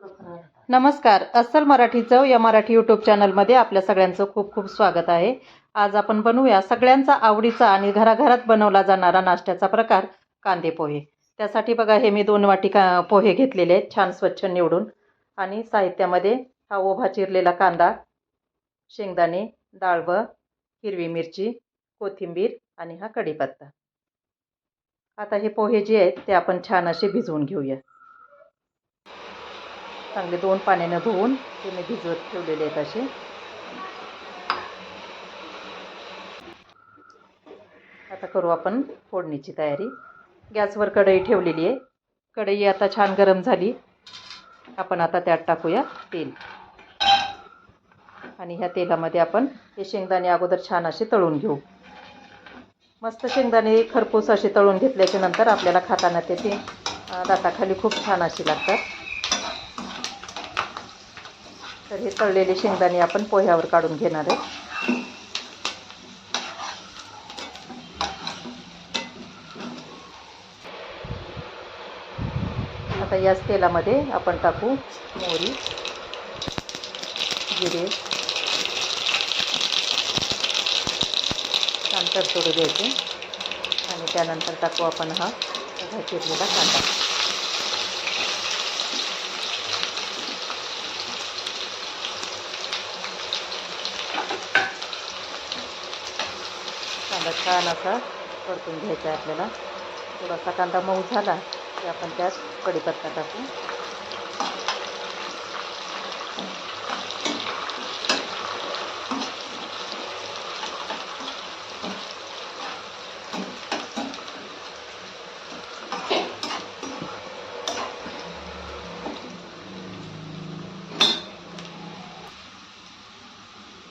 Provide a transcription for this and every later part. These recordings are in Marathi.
नमस्कार. अस्सल मराठी चव या मराठी यूट्यूब चॅनलमध्ये आपल्या सगळ्यांचं खूप खूप स्वागत आहे. आज आपण बनवूया सगळ्यांचा आवडीचा आणि घराघरात बनवला जाणारा नाश्त्याचा प्रकार कांदे पोहे. त्यासाठी बघा हे मी दोन वाटी का पोहे घेतलेले आहेत छान स्वच्छ निवडून. आणि साहित्यामध्ये हा ओभा चिरलेला कांदा शेंगदाणे डाळवं हिरवी मिरची कोथिंबीर आणि हा कढीपत्ता. आता हे पोहे जे आहेत ते आपण छान असे भिजवून घेऊया. चांगले दोन पाण्यानं धुवून ते मी भिजवत ठेवलेले आहेत असे. आता करू आपण फोडणीची तयारी. गॅसवर कढई ठेवलेली आहे. कढई आता छान गरम झाली. आपण आता त्यात टाकूया तेल. आणि ह्या तेलामध्ये आपण हे शेंगदाणे अगोदर छान असे तळून घेऊ. मस्त शेंगदाणे खरपूस असे तळून घेतल्याच्या नंतर आपल्याला खाताना ते दाताखाली खूप छान अशी लागतात. तर हे तळलेले शेंगदाणे आपण पोह्यावर काढून घेणार आहे. आता याच तेलामध्ये आपण टाकू मोहरी जिरे छान तडतडू द्यायचे. आणि त्यानंतर टाकू आपण हा चिरलेला कांदा. कांदा छान असा परतून घ्यायचा आहे आपल्याला. थोडासा कांदा मऊ झाला की आपण त्यात कढीपत्ता टाकू.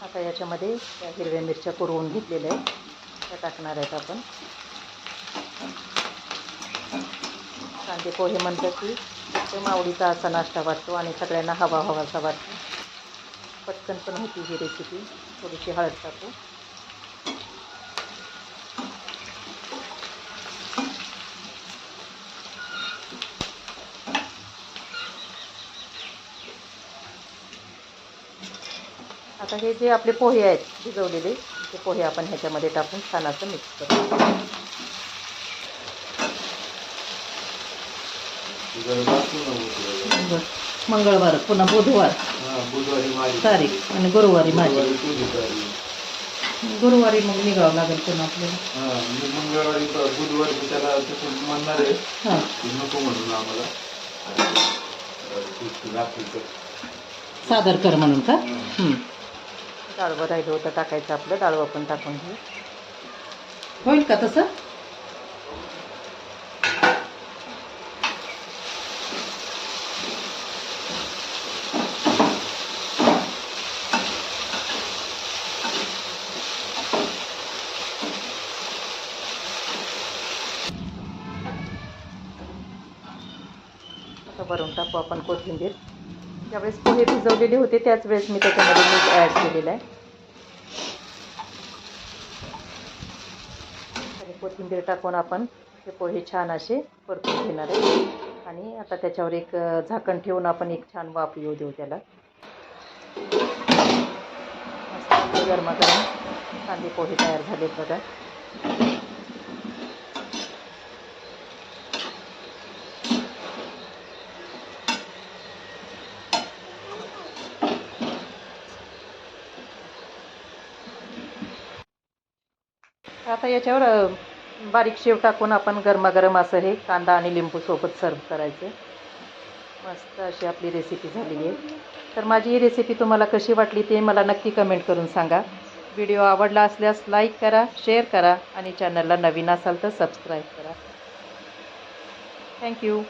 आता याच्यामध्ये त्या हिरव्या मिरच्या पुरवून घेतलेल्या आहेत. टाकणार आहेत आपण. कांदे पोहे म्हणतात की एकदम आवडीचा असा नाश्ता वाटतो आणि सगळ्यांना हवा हवासा वाटतो. पटकन पण होती ही रेसिपी थोडीशी हळद टाकू. आता हे जे आपले पोहे आहेत भिजवलेले ते पोहे आपण ह्याच्यामध्ये टाकून छान असं मिक्स करू. मंगळवार. पुन्हा बुधवार. तारीख आणि गुरुवारी माझी. गुरुवारी मग निघावं लागेल पुन्हा आपल्याला. मंगळवारी बुधवारी त्याला म्हणणार आहे. नको म्हणून आम्हाला. सादर कर म्हणून का. डाळवं राहिलं होतं टाकायचं आपलं. डाळवं पण टाकून घेऊ. होईल का तसं? भरून टाकू आपण कोथिंबीर. ज्यावेळेस पोहे भिजवलेले होते त्याच वेळेस मी त्याच्यामध्ये मीठ ॲड केलेलं आहे. आणि कोथिंबीर टाकून आपण हे पोहे छान असे परतून घेणार आहे. आणि आता त्याच्यावर एक झाकण ठेवून आपण एक छान वाफ येऊ देऊ त्याला. गरमागरम कांदे पोहे तयार झालेत बघा. आता याच्यावर बारीक शेव टाकून आपण गरमागरम असं हे कांदा आणि लिंबूसोबत सर्व करायचं. मस्त अशी आपली रेसिपी झालेली आहे. तर माझी ही रेसिपी तुम्हाला कशी वाटली ते मला नक्की कमेंट करून सांगा. व्हिडिओ आवडला असल्यास लाईक करा शेअर करा आणि चॅनलला नवीन असाल तर सबस्क्राईब करा. थँक्यू